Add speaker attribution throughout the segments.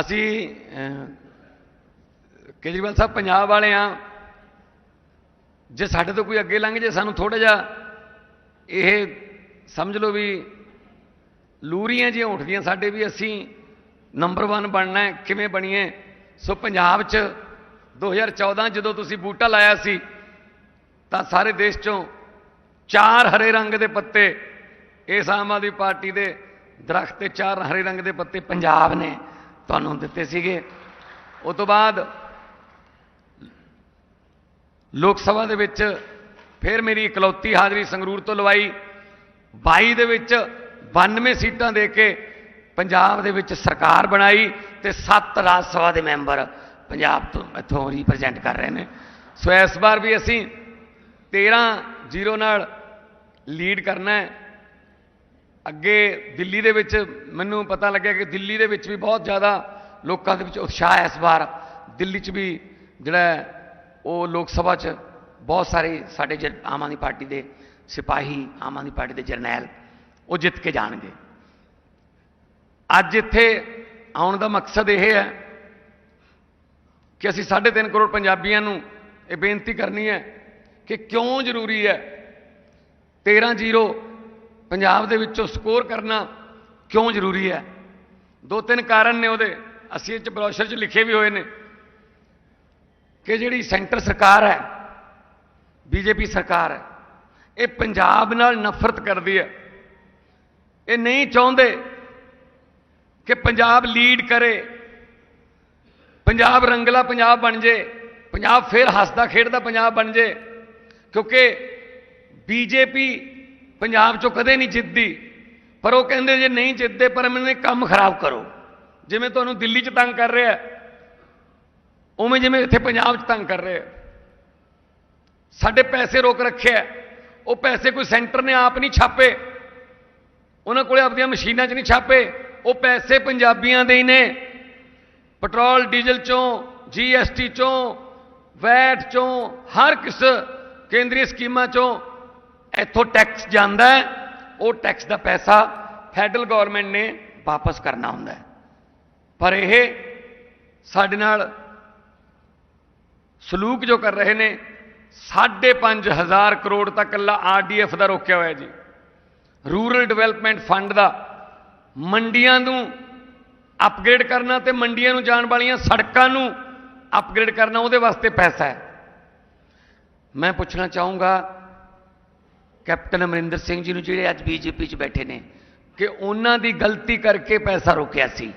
Speaker 1: ਅਸੀਂ ਕੇਜਰੀਵਾਲ ਸਾਹਿਬ ਪੰਜਾਬ ਵਾਲੇ ਆ ਜੇ ਸਾਡੇ ਤੋਂ ਕੋਈ ਅੱਗੇ ਲੰਘ ਜੇ ਸਾਨੂੰ ਥੋੜਾ ਜਿਹਾ ਇਹ ਸਮਝ ਲਓ ਵੀ ਲੂਰੀਆਂ ਜਿਹੀਆਂ ਉੱਠਦੀਆਂ ਸਾਡੇ ਵੀ ਅਸੀਂ ਨੰਬਰ 1 ਬਣਨਾ ਹੈ, ਕਿਵੇਂ ਬਣੀਏ। ਸੋ ਪੰਜਾਬ 'ਚ 2014 ਜਦੋਂ ਤੁਸੀਂ ਬੂਟਾ ਲਾਇਆ ਸੀ, ਤਾਂ ਸਾਰੇ ਦੇਸ਼ 'ਚੋਂ ਚਾਰ ਹਰੇ ਰੰਗ ਦੇ ਪੱਤੇ ਇਸ ਆਮ ਆਦਮੀ ਪਾਰਟੀ ਦੇ ਦਰਖਤ ਤੇ ਚਾਰ ਹਰੇ ਰੰਗ ਦੇ ਪੱਤੇ ਪੰਜਾਬ ਨੇ। ਤੁਹਾਨੂੰ ਦਿੱਤੇ ਸੀਗੇ। ਉਸ ਤੋਂ ਬਾਅਦ ਲੋਕ ਸਭਾ ਦੇ ਵਿੱਚ ਫਿਰ ਮੇਰੀ ਇਕਲੌਤੀ ਹਾਜ਼ਰੀ ਸੰਗਰੂਰ ਤੋਂ ਲਵਾਈ। 22 ਦੇ ਵਿੱਚ 92 ਸੀਟਾਂ ਦੇ ਕੇ ਪੰਜਾਬ ਦੇ ਵਿੱਚ ਸਰਕਾਰ ਬਣਾਈ ਤੇ 7 ਰਾਜ ਸਭਾ ਦੇ ਮੈਂਬਰ ਪੰਜਾਬ ਤੋਂ ਇੱਥੋਂ ਰਿਪਰੈਜ਼ੈਂਟ ਕਰ ਰਹੇ ਨੇ। ਸੋ ਇਸ ਵਾਰ ਵੀ ਅਸੀਂ 13 ਜ਼ੀਰੋ ਨਾਲ ਲੀਡ ਕਰਨਾ ਹੈ। ਅੱਗੇ ਦਿੱਲੀ ਦੇ ਵਿੱਚ ਮੈਨੂੰ ਪਤਾ ਲੱਗਿਆ ਕਿ ਦਿੱਲੀ ਦੇ ਵਿੱਚ ਵੀ ਬਹੁਤ ਜ਼ਿਆਦਾ ਲੋਕਾਂ ਦੇ ਵਿੱਚ ਉਤਸ਼ਾਹ ਹੈ ਇਸ ਵਾਰ। ਦਿੱਲੀ 'ਚ ਵੀ ਜਿਹੜਾ ਉਹ ਲੋਕ ਸਭਾ 'ਚ ਬਹੁਤ ਸਾਰੇ ਸਾਡੇ ਜ- ਆਮ ਆਦਮੀ ਪਾਰਟੀ ਦੇ ਸਿਪਾਹੀ, ਆਮ ਆਦਮੀ ਪਾਰਟੀ ਦੇ ਜਰਨੈਲ, ਉਹ ਜਿੱਤ ਕੇ ਜਾਣਗੇ। ਅੱਜ ਇੱਥੇ ਆਉਣ ਦਾ ਮਕਸਦ ਇਹ ਹੈ ਕਿ ਅਸੀਂ 3.5 ਕਰੋੜ ਪੰਜਾਬੀਆਂ ਨੂੰ ਇਹ ਬੇਨਤੀ ਕਰਨੀ ਹੈ ਕਿ ਕਿਉਂ ਜ਼ਰੂਰੀ ਹੈ 13 ਜ਼ੀਰੋ ਪੰਜਾਬ ਦੇ ਵਿੱਚੋਂ ਸਕੋਰ ਕਰਨਾ ਕਿਉਂ ਜ਼ਰੂਰੀ ਹੈ? ਦੋ ਤਿੰਨ ਕਾਰਨ ਨੇ ਉਹਦੇ। ਅਸੀਂ ਇਹ ਚ ਬਰੋਸ਼ਰ 'ਚ ਲਿਖੇ ਵੀ ਹੋਏ ਨੇ ਕਿ ਜਿਹੜੀ ਸੈਂਟਰ ਸਰਕਾਰ ਹੈ, ਬੀਜੇਪੀ ਸਰਕਾਰ ਹੈ, ਇਹ ਪੰਜਾਬ ਨਾਲ ਨਫ਼ਰਤ ਕਰਦੀ ਹੈ। ਇਹ ਨਹੀਂ ਚਾਹੁੰਦੇ ਕਿ ਪੰਜਾਬ ਲੀਡ ਕਰੇ, ਪੰਜਾਬ ਰੰਗਲਾ ਪੰਜਾਬ ਬਣ ਜੇ, ਪੰਜਾਬ ਫੇਰ ਹੱਸਦਾ ਖੇਡਦਾ ਪੰਜਾਬ ਬਣ ਜੇ, ਕਿਉਂਕਿ ਬੀਜੇਪੀ ਪੰਜਾਬ ਚੋਂ ਕਦੇ ਨਹੀਂ ਜਿੱਤਦੀ। ਪਰ ਉਹ ਕਹਿੰਦੇ ਜੇ ਨਹੀਂ ਜਿੱਤਦੇ, ਪਰ ਮੈਨੂੰ ਕੰਮ ਖਰਾਬ ਕਰੋ। ਜਿਵੇਂ ਤੁਹਾਨੂੰ ਦਿੱਲੀ 'ਚ ਤੰਗ ਕਰ ਰਿਹਾ ਉਵੇਂ ਜਿਵੇਂ ਇੱਥੇ ਪੰਜਾਬ 'ਚ ਤੰਗ ਕਰ ਰਿਹਾ ਸਾਡੇ ਪੈਸੇ ਰੋਕ ਰੱਖਿਆ ਹੈ। ਉਹ ਪੈਸੇ ਕੋਈ ਸੈਂਟਰ ਨੇ ਆਪ ਨਹੀਂ ਛਾਪੇ। ਉਹਨਾਂ ਕੋਲੇ ਆਪਣੀਆਂ ਮਸ਼ੀਨਾਂ 'ਚ ਨਹੀਂ ਛਾਪੇ, ਉਹ ਪੈਸੇ ਪੰਜਾਬੀਆਂ ਦੇ ਹੀ ਨੇ। ਪੈਟਰੋਲ, ਡੀਜ਼ਲ ਚੋਂ, ਜੀਐਸਟੀ ਚੋਂ, ਵੈਟ ਚੋਂ, ਹਰ ਕਿਸ ਕੇਂਦਰੀ ਸਕੀਮਾਂ ਚੋਂ ਇੱਥੋਂ ਟੈਕਸ ਜਾਂਦਾ ਉਹ ਟੈਕਸ ਦਾ ਪੈਸਾ ਫੈਡਰਲ ਗਵਰਨਮੈਂਟ ਨੇ ਵਾਪਸ ਕਰਨਾ ਹੁੰਦਾ ਪਰ ਇਹ ਸਾਡੇ ਨਾਲ ਸਲੂਕ ਜੋ ਕਰ ਰਹੇ ਨੇ 5.5000 ਕਰੋੜ ਤੱਕ ਲਾ ਆਰਡੀਐਫ ਦਾ ਰੋਕਿਆ ਹੋਇਆ ਜੀ। ਰੂਰਲ ਡਿਵੈਲਪਮੈਂਟ ਫੰਡ ਦਾ ਮੰਡੀਆਂ ਨੂੰ ਅਪਗ੍ਰੇਡ ਕਰਨਾ ਤੇ ਮੰਡੀਆਂ ਨੂੰ ਜਾਣ ਵਾਲੀਆਂ ਸੜਕਾਂ ਨੂੰ ਅਪਗ੍ਰੇਡ ਕਰਨਾ, ਉਹਦੇ ਵਾਸਤੇ ਪੈਸਾ ਹੈ। ਮੈਂ ਪੁੱਛਣਾ ਚਾਹੂੰਗਾ ਕੈਪਟਨ ਅਮਰਿੰਦਰ ਸਿੰਘ ਜੀ ਨੂੰ ਜਿਹੜੇ ਅੱਜ ਬੀਜੇਪੀ 'ਚ ਬੈਠੇ ਨੇ, ਕਿ ਉਹਨਾਂ ਦੀ ਗਲਤੀ ਕਰਕੇ ਪੈਸਾ ਰੋਕਿਆ ਸੀ।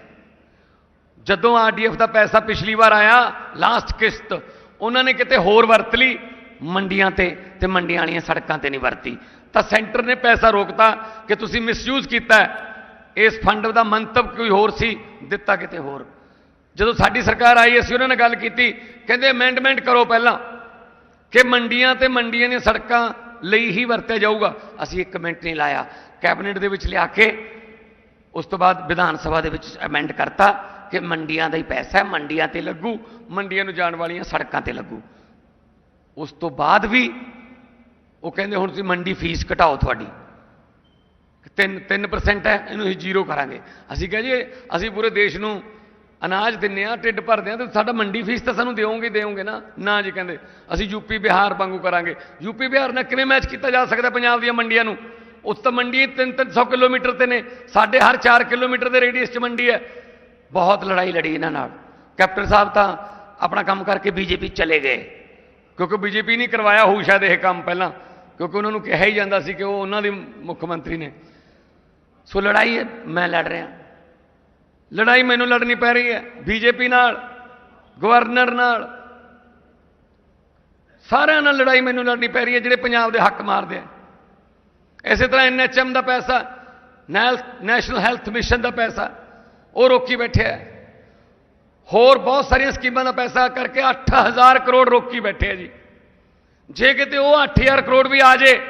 Speaker 1: ਜਦੋਂ ਆਰਡੀਐਫ ਦਾ ਪੈਸਾ ਪਿਛਲੀ ਵਾਰ ਆਇਆ ਲਾਸਟ ਕਿਸ਼ਤ, ਉਹਨਾਂ ਨੇ ਕਿਤੇ ਹੋਰ ਵਰਤ ਲਈ, ਮੰਡੀਆਂ ਤੇ ਤੇ ਮੰਡੀਆਂ ਵਾਲੀਆਂ ਸੜਕਾਂ ਤੇ ਨਹੀਂ ਵਰਤੀ। ਤਾਂ ਸੈਂਟਰ ਨੇ ਪੈਸਾ ਰੋਕਤਾ ਕਿ ਤੁਸੀਂ ਮਿਸਯੂਜ਼ ਕੀਤਾ ਇਸ ਫੰਡ ਦਾ ਮੰਤਵ ਕੋਈ ਹੋਰ ਸੀ, ਦਿੱਤਾ ਕਿਤੇ ਹੋਰ। ਜਦੋਂ ਸਾਡੀ ਸਰਕਾਰ ਆਈ, ਅਸੀਂ ਉਹਨਾਂ ਨਾਲ ਗੱਲ ਕੀਤੀ, ਕਹਿੰਦੇ ਅਮੈਂਡਮੈਂਟ ਕਰੋ ਪਹਿਲਾਂ, ਕਿ ਮੰਡੀਆਂ ਤੇ ਮੰਡੀਆਂ ਦੀਆਂ ਸੜਕਾਂ ਲਈ ਹੀ ਵਰਤਿਆ ਜਾਊਗਾ। ਅਸੀਂ ਇੱਕ ਮਿੰਟ ਨਹੀਂ ਲਾਇਆ। ਕੈਬਨਿਟ ਦੇ ਵਿੱਚ ਲਿਆ ਕੇ, ਉਸ ਤੋਂ ਬਾਅਦ ਵਿਧਾਨ ਸਭਾ ਦੇ ਵਿੱਚ ਅਮੈਂਡ ਕਰਤਾ ਕਿ ਮੰਡੀਆਂ ਦਾ ਹੀ ਪੈਸਾ ਹੈ, ਮੰਡੀਆਂ ਤੇ ਲੱਗੂ, ਮੰਡੀਆਂ ਨੂੰ ਜਾਣ ਵਾਲੀਆਂ ਸੜਕਾਂ ਤੇ ਲੱਗੂ। ਉਸ ਤੋਂ ਬਾਅਦ ਵੀ ਉਹ ਕਹਿੰਦੇ ਹੁਣ ਤੁਸੀਂ ਮੰਡੀ ਫੀਸ ਘਟਾਓ ਤੁਹਾਡੀ। 3 3% ਹੈ, ਇਹਨੂੰ ਅਸੀਂ ਜ਼ੀਰੋ ਕਰਾਂਗੇ। ਅਸੀਂ ਕਹੇ ਜੀ, ਅਸੀਂ ਪੂਰੇ ਦੇਸ਼ ਨੂੰ ਅਨਾਜ ਦਿੰਨੇ ਆ, ਢਿੱਡ ਭਰਦੇ ਆ ਤੇ ਸਾਡਾ ਮੰਡੀ ਫੀਸ ਤਾਂ ਸਾਨੂੰ ਦਿਓਗੇ ਦਿਓਗੇ ਨਾ। ਨਾ ਜੀ ਕਹਿੰਦੇ, ਅਸੀਂ ਯੂਪੀ ਬਿਹਾਰ ਵਾਂਗੂ ਕਰਾਂਗੇ। ਯੂਪੀ ਬਿਹਾਰ ਨਾਲ ਕਿਵੇਂ ਮੈਚ ਕੀਤਾ ਜਾ ਸਕਦਾ ਪੰਜਾਬ ਦੀਆਂ ਮੰਡੀਆਂ ਨੂੰ? ਉਸ ਤਾਂ ਮੰਡੀ 3-300 ਕਿਲੋਮੀਟਰ ਤੇ ਨੇ। ਸਾਡੇ ਹਰ 4 ਕਿਲੋਮੀਟਰ ਦੇ ਰੇਡੀਅਸ 'ਚ ਮੰਡੀ ਹੈ। ਬਹੁਤ ਲੜਾਈ ਲੜੀ ਇਹਨਾਂ ਨਾਲ। ਕੈਪਟਨ ਸਾਹਿਬ ਤਾਂ ਆਪਣਾ ਕੰਮ ਕਰਕੇ ਬੀਜੇਪੀ ਚਲੇ ਗਏ। ਕਿਉਂਕਿ ਬੀਜੇਪੀ ਨਹੀਂ ਕਰਵਾਇਆ ਹੋਊ ਸ਼ਾਇਦ ਇਹ ਕੰਮ ਪਹਿਲਾਂ। ਕਿਉਂਕਿ ਉਹਨਾਂ ਨੂੰ ਕਿਹਾ ਹੀ ਜਾਂਦਾ ਸੀ ਕਿ ਉਹ ਉਹਨਾਂ ਦੇ ਮੁੱਖ ਮੰਤਰੀ ਨੇ। ਸੋ ਲੜਾਈ ਹੈ, ਮੈਂ ਲੜ ਰਿਹਾ। ਲੜਾਈ ਮੈਨੂੰ ਲੜਨੀ ਪੈ ਰਹੀ ਹੈ ਬੀਜੇਪੀ ਨਾਲ, ਗਵਰਨਰ ਨਾਲ। ਸਾਰਿਆਂ ਨਾਲ ਲੜਾਈ ਮੈਨੂੰ ਲੜਨੀ ਪੈ ਰਹੀ ਹੈ, ਜਿਹੜੇ ਪੰਜਾਬ ਦੇ ਹੱਕ ਮਾਰਦੇ ਆ। ਇਸੇ ਤਰ੍ਹਾਂ ਐਨਐਚਐਮ ਦਾ ਪੈਸਾ, ਨੈਲ- ਨੈਸ਼ਨਲ ਹੈਲਥ ਮਿਸ਼ਨ ਦਾ ਪੈਸਾ, ਉਹ ਰੋਕੀ ਬੈਠਿਆ ਹੋਰ ਬਹੁਤ ਸਾਰੀਆਂ ਸਕੀਮਾਂ ਦਾ ਪੈਸਾ ਕਰਕੇ 8000 ਕਰੋੜ ਰੋਕੀ ਬੈਠੇ ਆ ਜੀ। ਜੇ ਕਿਤੇ ਉਹ 8000 ਕਰੋੜ ਵੀ ਆ ਜੇ,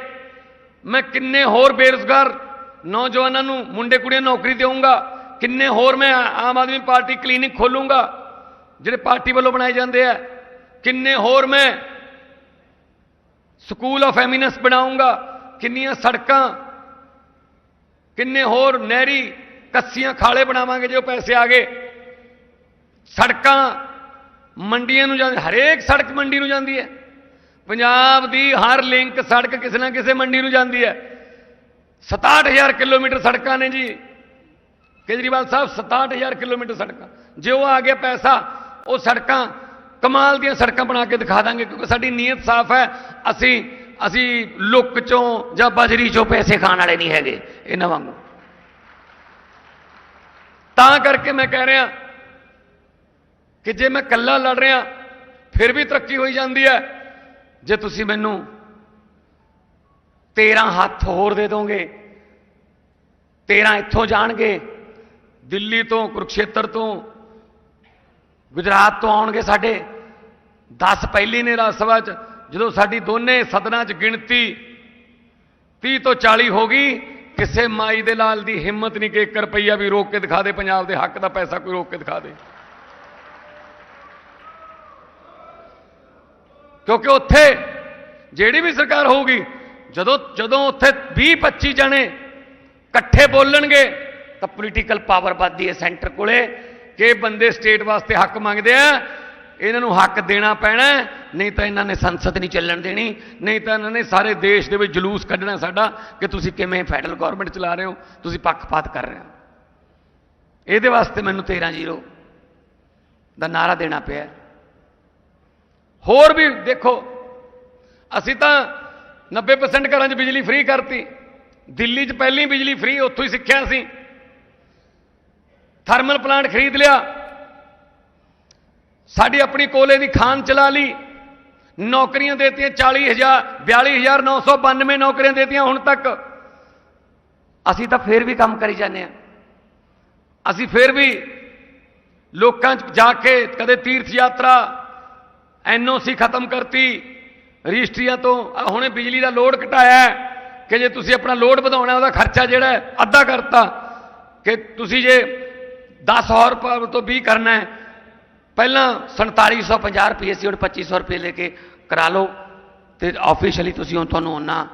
Speaker 1: ਮੈਂ ਕਿੰਨੇ ਹੋਰ ਬੇਰੁਜ਼ਗਾਰ ਨੌਜਵਾਨਾਂ ਨੂੰ, ਮੁੰਡੇ ਕੁੜੀਆਂ ਨੌਕਰੀ ਦੇਵਾਂਗਾ ਕਿੰਨੇ ਹੋਰ ਮੈਂ ਆਮ ਆਦਮੀ ਪਾਰਟੀ ਕਲੀਨਿਕ ਖੋਲੂੰਗਾ, ਜਿਹੜੇ ਪਾਰਟੀ ਵੱਲੋਂ ਬਣਾਏ ਜਾਂਦੇ ਆ। ਕਿੰਨੇ ਹੋਰ ਮੈਂ ਸਕੂਲ ਆਫ ਐਮਿਨੈਂਸ ਬਣਾਉਂਗਾ, ਕਿੰਨੀਆਂ ਸੜਕਾਂ, ਕਿੰਨੇ ਹੋਰ ਨਹਿਰੀ ਕੱਸੀਆਂ ਖਾਲੇ ਬਣਾਵਾਂਗੇ ਜੇ ਉਹ ਪੈਸੇ ਆ ਗਏ। ਸੜਕਾਂ ਮੰਡੀਆਂ ਨੂੰ ਜਾਂਦੀ, ਹਰੇਕ ਸੜਕ ਮੰਡੀ ਨੂੰ ਜਾਂਦੀ ਹੈ। ਪੰਜਾਬ ਦੀ ਹਰ ਲਿੰਕ ਸੜਕ ਕਿਸੇ ਨਾ ਕਿਸੇ ਮੰਡੀ ਨੂੰ ਜਾਂਦੀ ਹੈ। 67000 ਕਿਲੋਮੀਟਰ ਸੜਕਾਂ ਨੇ ਜੀ। ਕੇਜਰੀਵਾਲ ਸਾਹਿਬ 67000 ਕਿਲੋਮੀਟਰ ਸੜਕਾਂ। ਜੇ ਉਹ ਆ ਗਿਆ ਪੈਸਾ, ਉਹ ਸੜਕਾਂ, ਕਮਾਲ ਦੀਆਂ ਸੜਕਾਂ ਬਣਾ ਕੇ ਦਿਖਾ ਦਾਂਗੇ, ਕਿਉਂਕਿ ਸਾਡੀ ਨੀਅਤ ਸਾਫ਼ ਹੈ। ਅਸੀਂ ਅਸੀਂ ਲੁੱਕ ਚੋਂ ਜਾਂ ਬਜਰੀ ਚੋਂ ਪੈਸੇ ਖਾਣ ਵਾਲੇ ਨਹੀਂ ਹੈਗੇ, ਇਹਨਾਂ ਵਾਂਗੂ। ਤਾਂ ਕਰਕੇ ਮੈਂ ਕਹਿ ਰਿਹਾ ਕਿ ਜੇ ਮੈਂ ਇਕੱਲਾ ਲੜ ਰਿਹਾ, ਫਿਰ ਵੀ ਤਰੱਕੀ ਹੋਈ ਜਾਂਦੀ ਹੈ। ਜੇ ਤੁਸੀਂ ਮੈਨੂੰ 13 ਹੱਥ ਹੋਰ ਦੇ ਦੋਗੇ 13 ਇੱਥੋਂ ਜਾਣਗੇ ਦਿੱਲੀ ਤੋਂ, ਕੁਰਕਸ਼ੇਤਰ ਤੋਂ, ਗੁਜਰਾਤ ਤੋਂ ਆਉਣਗੇ ਸਾਡੇ। 10 ਪਹਿਲੀ ਨੇ ਰਾਜ ਸਭਾ 'ਚ, ਜਦੋਂ ਸਾਡੀ ਦੋਨੇ ਸਦਨਾਂ 'ਚ ਗਿਣਤੀ 30 ਤੋਂ 40 ਹੋ ਗਈ, ਕਿਸੇ ਮਾਈ ਦੇ ਲਾਲ ਦੀ ਹਿੰਮਤ ਨਹੀਂ ਕਿ 1 ਰੁਪਈਆ ਵੀ ਰੋਕ ਕੇ ਦਿਖਾ ਦੇ, ਪੰਜਾਬ ਦੇ ਹੱਕ ਦਾ ਪੈਸਾ ਕੋਈ ਰੋਕ ਕੇ ਦਿਖਾ ਦੇ। ਕਿਉਂਕਿ ਉੱਥੇ ਜਿਹੜੀ ਵੀ ਸਰਕਾਰ ਹੋਊਗੀ, ਜਦੋਂ ਜਦੋਂ ਉੱਥੇ 20 25 ਜਣੇ ਇਕੱਠੇ ਬੋਲਣਗੇ ਤਾਂ ਪੋਲੀਟੀਕਲ ਪਾਵਰ ਵੱਧਦੀ ਹੈ ਸੈਂਟਰ ਕੋਲੇ, ਕਿ ਬੰਦੇ ਸਟੇਟ ਵਾਸਤੇ ਹੱਕ ਮੰਗਦੇ ਆ, ਇਹਨਾਂ ਨੂੰ ਹੱਕ ਦੇਣਾ ਪੈਣਾ, ਨਹੀਂ ਤਾਂ ਇਹਨਾਂ ਨੇ ਸੰਸਦ ਨਹੀਂ ਚੱਲਣ ਦੇਣੀ, ਨਹੀਂ ਤਾਂ ਇਹਨਾਂ ਨੇ ਸਾਰੇ ਦੇਸ਼ ਦੇ ਵਿੱਚ ਜਲੂਸ ਕੱਢਣਾ ਸਾਡਾ, ਕਿ ਤੁਸੀਂ ਕਿਵੇਂ ਫੈਡਰਲ ਗਵਰਨਮੈਂਟ ਚਲਾ ਰਹੇ ਹੋ, ਤੁਸੀਂ ਪੱਖਪਾਤ ਕਰ ਰਹੇ ਹੋ। ਇਹਦੇ ਵਾਸਤੇ ਮੈਨੂੰ 13 ਜ਼ੀਰੋ ਦਾ ਨਾਰਾ ਦੇਣਾ ਪਿਆ ਹੋਰ ਵੀ ਦੇਖੋ, ਅਸੀਂ ਤਾਂ 90% ਘਰਾਂ 'ਚ ਬਿਜਲੀ ਫ੍ਰੀ ਕਰਤੀ, ਦਿੱਲੀ 'ਚ ਪਹਿਲੀ ਬਿਜਲੀ ਫ੍ਰੀ ਉੱਥੋਂ ਹੀ ਸਿੱਖਿਆ ਸੀ ਥਰਮਲ ਪਲਾਂਟ ਖਰੀਦ ਲਿਆ। ਸਾਡੀ ਆਪਣੀ ਕੋਲੇ ਦੀ ਖਾਨ ਚਲਾ ਲਈ। ਨੌਕਰੀਆਂ ਦੇਤੀਆਂ 40000 42992 ਨੌਕਰੀਆਂ ਦੇਤੀਆਂ ਹੁਣ ਤੱਕ। ਅਸੀਂ ਤਾਂ ਫੇਰ ਵੀ ਕੰਮ ਕਰੀ ਜਾਂਦੇ ਆ ਅਸੀਂ ਫੇਰ ਵੀ ਲੋਕਾਂ 'ਚ ਜਾ ਕੇ ਕਦੇ ਤੀਰਥ ਯਾਤਰਾ ਐਨਓਸੀ ਖਤਮ ਕਰਤੀ। ਰਜਿਸਟਰੀਆਂ ਤੋਂ ਹੁਣੇ ਬਿਜਲੀ ਦਾ ਲੋਡ ਘਟਾਇਆ ਕਿ ਜੇ ਤੁਸੀਂ ਆਪਣਾ ਲੋਡ ਵਧਾਉਣਾ ਉਹਦਾ ਖਰਚਾ ਜਿਹੜਾ ਅੱਧਾ ਕਰਤਾ। ਕਿ ਤੁਸੀਂ ਜੇ 100 ਹੋਰ ਤੋਂ 20 ਕਰਨਾ ਹੈ। ਪਹਿਲਾਂ 4750 ਰੁਪਏ ਸੀ, ਹੁਣ 2500 ਰੁਪਏ ਲੈ ਕੇ ਕਰਾ ਲਓ। ਤੇ ਆਫੀਸ਼ੀਅਲੀ ਤੁਸੀਂ ਹੁਣ ਤੁਹਾਨੂੰ ਉਹਨਾਂ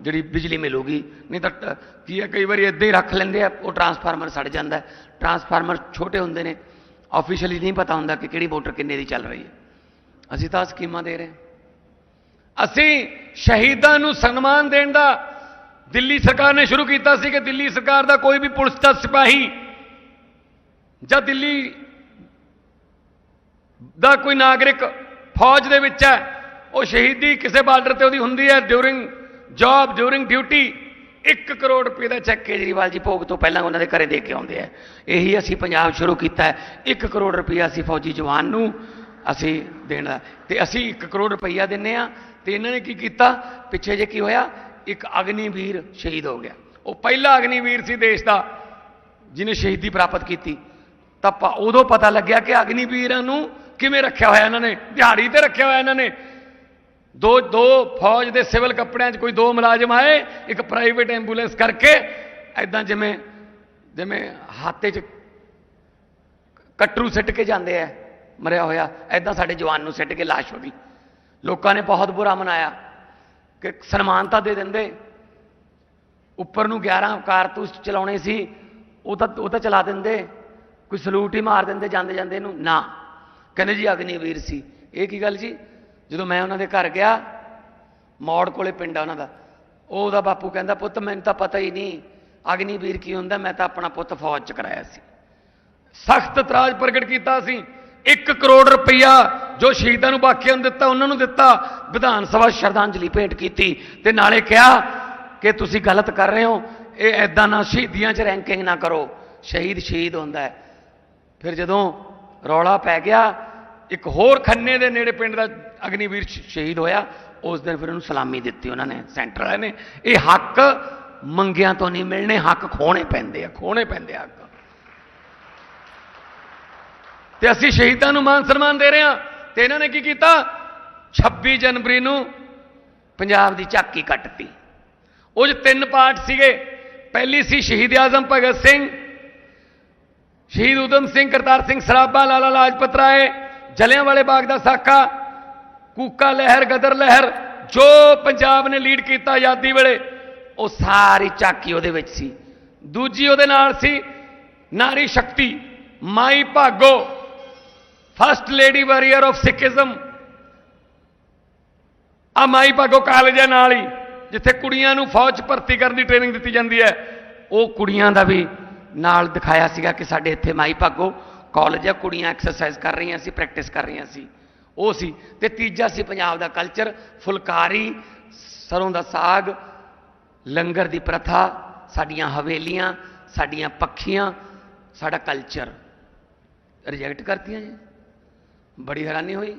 Speaker 1: ਜਿਹੜੀ ਬਿਜਲੀ ਮਿਲੂਗੀ, ਨਹੀਂ ਤਾਂ ਟ- ਕੀ ਹੈ, ਕਈ ਵਾਰੀ ਇੱਦਾਂ ਹੀ ਰੱਖ ਲੈਂਦੇ ਆ, ਉਹ ਟਰਾਂਸਫਾਰਮਰ ਸੜ ਜਾਂਦਾ ਟਰਾਂਸਫਾਰਮਰ ਛੋਟੇ ਹੁੰਦੇ ਨੇ। ਆਫੀਸ਼ੀਅਲੀ ਨਹੀਂ ਪਤਾ ਹੁੰਦਾ ਕਿ ਕਿਹੜੀ ਮੋਟਰ ਕਿੰਨੇ ਦੀ ਚੱਲ ਰਹੀ ਹੈ। ਅਸੀਂ ਤਾਂ ਸਕੀਮਾਂ ਦੇ ਰਹੇ ਅਸੀਂ ਸ਼ਹੀਦਾਂ ਨੂੰ ਸਨਮਾਨ ਦੇਣ ਦਾ ਦਿੱਲੀ ਸਰਕਾਰ ਨੇ ਸ਼ੁਰੂ ਕੀਤਾ ਸੀ ਕਿ ਦਿੱਲੀ ਸਰਕਾਰ ਦਾ ਕੋਈ ਵੀ ਪੁਲਿਸ ਦਾ ਸਿਪਾਹੀ ਜਾਂ ਦਿੱਲੀ ਦਾ ਕੋਈ ਨਾਗਰਿਕ ਫੌਜ ਦੇ ਵਿੱਚ ਹੈ, ਉਹ ਸ਼ਹੀਦੀ ਕਿਸੇ ਬਾਰਡਰ ਤੇ ਉਹਦੀ ਹੁੰਦੀ ਹੈ during job during duty 1 crore ਰੁਪਏ ਦਾ ਚੈੱਕ ਕੇਜਰੀਵਾਲ ਜੀ ਭੋਗ ਤੋਂ ਪਹਿਲਾਂ ਉਹਨਾਂ ਦੇ ਘਰੇ ਦੇ ਕੇ ਆਉਂਦੇ ਆ। ਇਹੀ ਅਸੀਂ ਪੰਜਾਬ ਸ਼ੁਰੂ ਕੀਤਾ ਹੈ 1 ਕਰੋੜ ਰੁਪਇਆ ਅਸੀਂ ਫੌਜੀ ਜਵਾਨ ਨੂੰ ਅਸੀਂ ਦੇਣਾ ਤੇ ਅਸੀਂ 1 ਕਰੋੜ ਰੁਪਈਆ ਦਿੰਨੇ ਆ, ਤੇ ਇਹਨਾਂ ਨੇ ਕੀ ਕੀਤਾ? ਪਿੱਛੇ ਜੇ ਕੀ ਹੋਇਆ, ਇੱਕ ਅਗਨੀਵੀਰ ਸ਼ਹੀਦ ਹੋ ਗਿਆ। ਉਹ ਪਹਿਲਾ ਅਗਨੀਵੀਰ ਸੀ ਦੇਸ਼ ਦਾ, ਜਿਹਨੇ ਸ਼ਹੀਦੀ ਪ੍ਰਾਪਤ ਕੀਤੀ। ਤਾਂ ਪ- ਉਦੋਂ ਪਤਾ ਲੱਗਿਆ ਕਿ ਅਗਨੀਵੀਰਾਂ ਨੂੰ ਕਿਵੇਂ ਰੱਖਿਆ ਹੋਇਆ ਇਹਨਾਂ ਨੇ? ਦਿਹਾੜੀ ਤੇ ਰੱਖਿਆ ਹੋਇਆ ਇਹਨਾਂ ਨੇ। ਦੋ ਦੋ ਫੌਜ ਦੇ ਸਿਵਲ ਕੱਪੜਿਆਂ 'ਚ ਕੋਈ ਦੋ ਮੁਲਾਜ਼ਮ ਆਏ, ਇੱਕ ਪ੍ਰਾਈਵੇਟ ਐਂਬੂਲੈਂਸ ਕਰਕੇ ਐਦਾਂ ਜਿਵੇਂ ਜਿਵੇਂ ਹਾਤੇ 'ਚ ਕਟਰੂ ਸਿੱਟ ਕੇ ਜਾਂਦੇ ਆ, ਮਰਿਆ ਹੋਇਆ ਐਦਾਂ ਸਾਡੇ ਜਵਾਨ ਨੂੰ ਸਿੱਟ ਕੇ ਲਾਸ਼ ਹੋ ਗਈ। ਲੋਕਾਂ ਨੇ ਬਹੁਤ ਬੁਰਾ ਮਨਾਇਆ ਕਿ ਸਨਮਾਨਤਾ ਦੇ ਦਿੰਦੇ। ਉੱਪਰ ਨੂੰ 11 ਕਾਰਤੂਸ ਚਲਾਉਣੇ ਸੀ, ਉਹ ਤਾਂ ਉਹ ਤਾਂ ਚਲਾ ਦਿੰਦੇ। ਕੋਈ ਸਲੂਟ ਹੀ ਮਾਰ ਦਿੰਦੇ ਜਾਂਦੇ ਜਾਂਦੇ ਨੂੰ? ਨਾ। ਕਹਿੰਦੇ ਜੀ ਅਗਨੀਵੀਰ ਸੀ। ਇਹ ਕੀ ਗੱਲ ਜੀ? ਜਦੋਂ ਮੈਂ ਉਹਨਾਂ ਦੇ ਘਰ ਗਿਆ, ਮੌੜ ਕੋਲੇ ਪਿੰਡ ਆ ਉਹਨਾਂ ਦਾ। ਉਹ ਉਹਦਾ ਬਾਪੂ ਕਹਿੰਦਾ, ਪੁੱਤ, ਮੈਨੂੰ ਤਾਂ ਪਤਾ ਹੀ ਨਹੀਂ, ਅਗਨੀਵੀਰ ਕੀ ਹੁੰਦਾ? ਮੈਂ ਤਾਂ ਆਪਣਾ ਪੁੱਤ ਫੌਜ ਚ ਕਰਾਇਆ ਸੀ। ਸਖਤ ਇਤਰਾਜ਼ ਪ੍ਰਗਟ ਕੀਤਾ ਸੀ। 1 ਕਰੋੜ ਰੁਪਈਆ ਜੋ ਸ਼ਹੀਦਾਂ ਨੂੰ ਬਾਕੀਆਂ ਨੂੰ ਦਿੱਤਾ, ਉਹਨਾਂ ਨੂੰ ਦਿੱਤਾ। ਵਿਧਾਨ ਸਭਾ ਸ਼ਰਧਾਂਜਲੀ ਭੇਂਟ ਕੀਤੀ ਤੇ ਨਾਲੇ ਕਿਹਾ ਕਿ ਤੁਸੀਂ ਗਲਤ ਕਰ ਰਹੇ ਹੋ। ਇਹ ਐਦਾਂ ਨਾ ਸ਼ਹੀਦੀਆਂ 'ਚ ਰੈਂਕਿੰਗ ਨਾ ਕਰੋ। ਸ਼ਹੀਦ ਸ਼ਹੀਦ ਹੁੰਦਾ ਹੈ। ਫਿਰ ਜਦੋਂ ਰੌਲਾ ਪੈ ਗਿਆ, ਇੱਕ ਹੋਰ ਖੰਨੇ ਦੇ ਨੇੜੇ ਪਿੰਡ ਦਾ ਅਗਨੀਵੀਰ ਸ਼ਹੀਦ ਹੋਇਆ, ਉਸ ਦਿਨ ਫਿਰ ਉਹਨੂੰ ਸਲਾਮੀ ਦਿੱਤੀ ਉਹਨਾਂ ਨੇ, ਸੈਂਟਰ ਵਾਲਿਆਂ ਨੇ। ਇਹ ਹੱਕ ਮੰਗਿਆਂ ਤੋਂ ਨਹੀਂ ਮਿਲਣੇ, ਹੱਕ ਖੋਣੇ ਪੈਂਦੇ ਆ, ਖੋਣੇ ਪੈਂਦੇ ਆ ਹੱਕ। ਤੇ ਅਸੀਂ ਸ਼ਹੀਦਾਂ ਨੂੰ ਮਾਨ ਸਨਮਾਨ ਦੇ ਰਹੇ ਹਾਂ। ਤੇ ਇਹਨਾਂ ਨੇ ਕੀ ਕੀਤਾ? 26 ਜਨਵਰੀ ਨੂੰ ਪੰਜਾਬ ਦੀ ਝਾਕੀ ਕੱਟਤੀ। ਉਹ 'ਚ ਤਿੰਨ ਪਾਰਟ ਸੀਗੇ। ਪਹਿਲੀ ਸੀ ਸ਼ਹੀਦ ਆਜ਼ਮ ਭਗਤ ਸਿੰਘ ਸ਼ਹੀਦ ਉਦਮ ਸਿੰਘ, ਕਰਤਾਰ ਸਿੰਘ ਸਰਾਭਾ, ਲਾਲਾ ਲਾਜਪਤ ਰਾਏ ਜਲਿਆਂ ਵਾਲੇ ਬਾਗ ਦਾ ਸਾਕਾ, ਕੂਕਾ ਲਹਿਰ, ਗਦਰ ਲਹਿਰ, ਜੋ ਪੰਜਾਬ ਨੇ ਲੀਡ ਕੀਤਾ ਆਜ਼ਾਦੀ ਵੇਲੇ, ਉਹ ਸਾਰੀ ਝਾਕੀ ਉਹਦੇ ਵਿੱਚ ਸੀ। ਦੂਜੀ ਉਹਦੇ ਨਾਲ ਸੀ ਨਾਰੀ ਸ਼ਕਤੀ, Mai Bhago first lady warrior of Sikhism ਆ ਮਾਈ ਭਾਗੋ ਕਾਲਜ ਹੈ ਨਾਲ ਹੀ, ਜਿੱਥੇ ਕੁੜੀਆਂ ਨੂੰ ਫੌਜ 'ਚ ਭਰਤੀ ਕਰਨ ਦੀ ਟ੍ਰੇਨਿੰਗ ਦਿੱਤੀ ਜਾਂਦੀ ਹੈ, ਉਹ ਕੁੜੀਆਂ ਦਾ ਵੀ ਨਾਲ ਦਿਖਾਇਆ ਸੀਗਾ ਕਿ ਸਾਡੇ ਇੱਥੇ ਮਾਈ ਭਾਗੋ ਕਾਲਜ ਹੈ ਕੁੜੀਆਂ ਐਕਸਰਸਾਈਜ਼ ਕਰ ਰਹੀਆਂ ਸੀ ਪ੍ਰੈਕਟਿਸ ਕਰ ਰਹੀਆਂ ਸੀ ਉਹ ਸੀ ਤੇ ਤੀਜਾ ਸੀ ਪੰਜਾਬ ਦਾ ਕਲਚਰ ਫੁਲਕਾਰੀ ਸਰੋਂ ਦਾ ਸਾਗ ਲੰਗਰ ਦੀ ਪ੍ਰਥਾ ਸਾਡੀਆਂ ਹਵੇਲੀਆਂ ਸਾਡੀਆਂ ਪੱਖੀਆਂ ਸਾਡਾ ਕਲਚਰ ਰਿਜੈਕਟ ਕਰਤੀਆਂ ਜੀ ਬੜੀ ਹੈਰਾਨੀ ਹੋਈ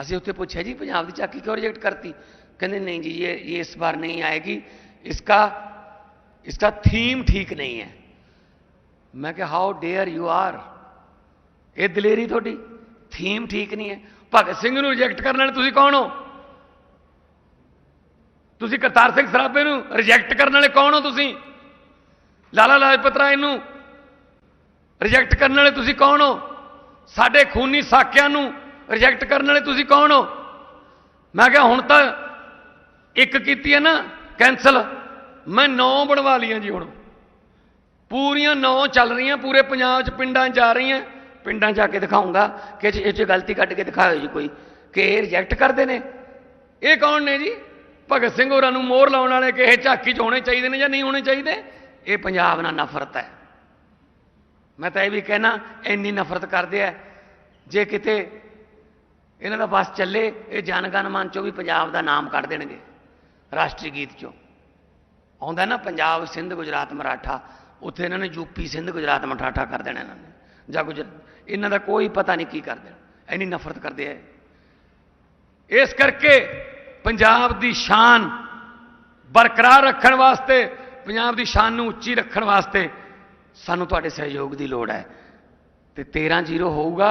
Speaker 1: ਅਸੀਂ ਉੱਥੇ ਪੁੱਛਿਆ ਜੀ ਪੰਜਾਬ ਦੀ ਝਾਕੀ ਕਿਉਂ ਰਿਜੈਕਟ ਕਰਤੀ ਕਹਿੰਦੇ नहीं जी ये ये इस बार नहीं आएगी इसका इसका थीम ठीक नहीं है ਮੈਂ ਕਿਹਾ ਹਾਊ ਡੇਅਰ ਯੂ ਆਰ ਇਹ ਦਲੇਰੀ ਤੁਹਾਡੀ? ਥੀਮ ਠੀਕ ਨਹੀਂ ਹੈ। ਭਗਤ ਸਿੰਘ ਨੂੰ ਰਿਜੈਕਟ ਕਰਨ ਵਾਲੇ ਤੁਸੀਂ ਕੌਣ ਹੋ? ਤੁਸੀਂ ਕਰਤਾਰ ਸਿੰਘ ਸਰਾਭੇ ਨੂੰ ਰਿਜੈਕਟ ਕਰਨ ਵਾਲੇ ਕੌਣ ਹੋ ਤੁਸੀਂ? ਲਾਲਾ ਲਾਜਪਤ ਰਾਏ ਨੂੰ ਰਿਜੈਕਟ ਕਰਨ ਵਾਲੇ ਤੁਸੀਂ ਕੌਣ ਹੋ? ਸਾਡੇ ਖੂਨੀ ਸਾਕਿਆਂ ਨੂੰ ਰਿਜੈਕਟ ਕਰਨ ਵਾਲੇ ਤੁਸੀਂ ਕੌਣ ਹੋ? ਮੈਂ ਕਿਹਾ, ਹੁਣ ਤਾਂ ਇੱਕ ਕੀਤੀ ਹੈ ਨਾ ਕੈਨਸਲ ਮੈਂ ਨੌ ਬਣਵਾ ਲਈਆਂ ਜੀ ਹੁਣ। ਪੂਰੀਆਂ ਨੌ ਚੱਲ ਰਹੀਆਂ, ਪੂਰੇ ਪੰਜਾਬ 'ਚ ਪਿੰਡਾਂ 'ਚ ਜਾ ਰਹੀਆਂ। ਪਿੰਡਾਂ 'ਚ ਜਾ ਕੇ ਦਿਖਾਉਂਗਾ ਕਿ ਇਹ 'ਚ- ਗਲਤੀ ਕੱਢ ਕੇ ਦਿਖਾਓ ਜੀ ਕੋਈ। ਕਿ ਇਹ ਰਿਜੈਕਟ ਕਰਦੇ ਨੇ। ਇਹ ਕੌਣ ਨੇ ਜੀ? ਭਗਤ ਸਿੰਘ ਹੋਰਾਂ ਨੂੰ ਮੋਹਰ ਲਾਉਣ ਵਾਲੇ ਕਿ ਇਹ ਝਾਕੀ 'ਚ ਹੋਣੇ ਚਾਹੀਦੇ ਨੇ ਜਾਂ ਨਹੀਂ ਹੋਣੇ ਚਾਹੀਦੇ? ਇਹ ਪੰਜਾਬ ਨਾਲ ਨਫ਼ਰਤ ਹੈ। ਮੈਂ ਤਾਂ ਇਹ ਵੀ ਕਹਿਣਾ, ਇੰਨੀ ਨਫ਼ਰਤ ਕਰਦੇ ਆ। ਜੇ ਕਿਤੇ ਇਹਨਾਂ ਦਾ ਬਸ ਚੱਲੇ, ਇਹ ਜਨਗਣ ਮਨ ਚੋਂ ਵੀ ਪੰਜਾਬ ਦਾ ਨਾਮ ਕੱਢ ਦੇਣਗੇ। ਰਾਸ਼ਟਰੀ ਗੀਤ ਚੋਂ। ਆਉਂਦਾ ਨਾ, ਪੰਜਾਬ, ਸਿੰਧ, ਗੁਜਰਾਤ, ਮਰਾਠਾ। ਉੱਥੇ ਇਹਨਾਂ ਨੇ ਯੂਪੀ ਸਿੰਧ, ਗੁਜਰਾਤ ਮਠਾਠਾ ਕਰ ਦੇਣਾ ਇਹਨਾਂ ਨੇ। ਜਾਂ ਗੁਜਰ ਇਹਨਾਂ ਦਾ ਕੋਈ ਪਤਾ ਨਹੀਂ ਕੀ ਕਰ ਦੇਣਾ ਇੰਨੀ ਨਫ਼ਰਤ ਕਰਦੇ ਆ ਇਸ ਕਰਕੇ ਪੰਜਾਬ ਦੀ ਸ਼ਾਨ ਬਰਕਰਾਰ ਰੱਖਣ ਵਾਸਤੇ, ਪੰਜਾਬ ਦੀ ਸ਼ਾਨ ਨੂੰ ਉੱਚੀ ਰੱਖਣ ਵਾਸਤੇ ਸਾਨੂੰ ਤੁਹਾਡੇ ਸਹਿਯੋਗ ਦੀ ਲੋੜ ਹੈ। ਤੇ 13 ਜ਼ੀਰੋ ਹੋਊਗਾ